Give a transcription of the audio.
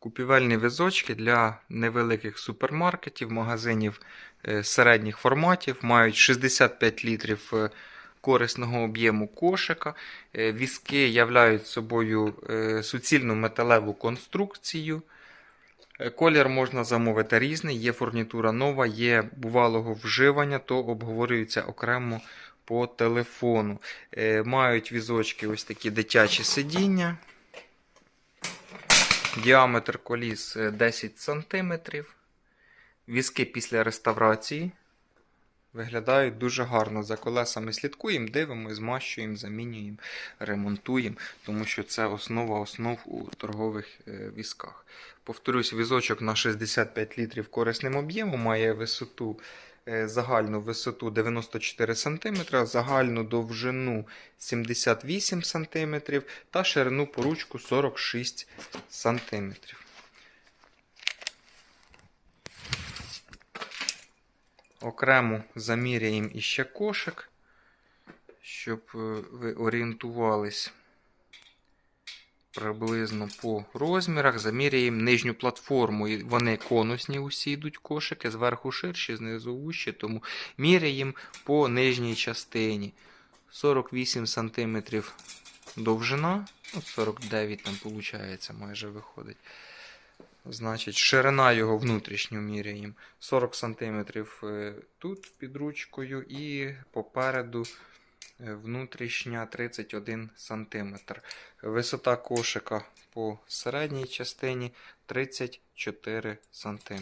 Купівельні візочки для невеликих супермаркетів, магазинів е, середніх форматів мають 65 літрів е, корисного об'єму кошика. Е, Візки являють собою суцільну металеву конструкцію. Колір можна замовити різний, є фурнітура нова, є бувалого вживання, то обговорюється окремо по телефону. Мають візочки ось такі дитячі сидіння. Діаметр коліс е, 10 см. Візки після реставрації виглядають дуже гарно. За колесами слідкуємо, дивимося, змащуємо, замінюємо, ремонтуємо, тому що це основа основ у торгових е, візках. Повторюсь, візочок на 65 літрів корисним об'ємом має висоту. Е, Загальну висоту 94 см, загальну довжину 78 см та ширину по ручку 46 см. Окремо заміряємо іще кошик, щоб е, ви орієнтувались приблизно по розмірах. Заміряємо нижню платформу. Вони конусні усі йдуть кошики, зверху ширші, знизу вужчі, тому міряємо по нижній частині. 48 см довжина, ну, 49 там виходить, майже виходить. Значить, ширина його внутрішню міряємо 40 см тут під ручкою і попереду е, внутрішня 31 см. Висота кошика по середній частині 34 см.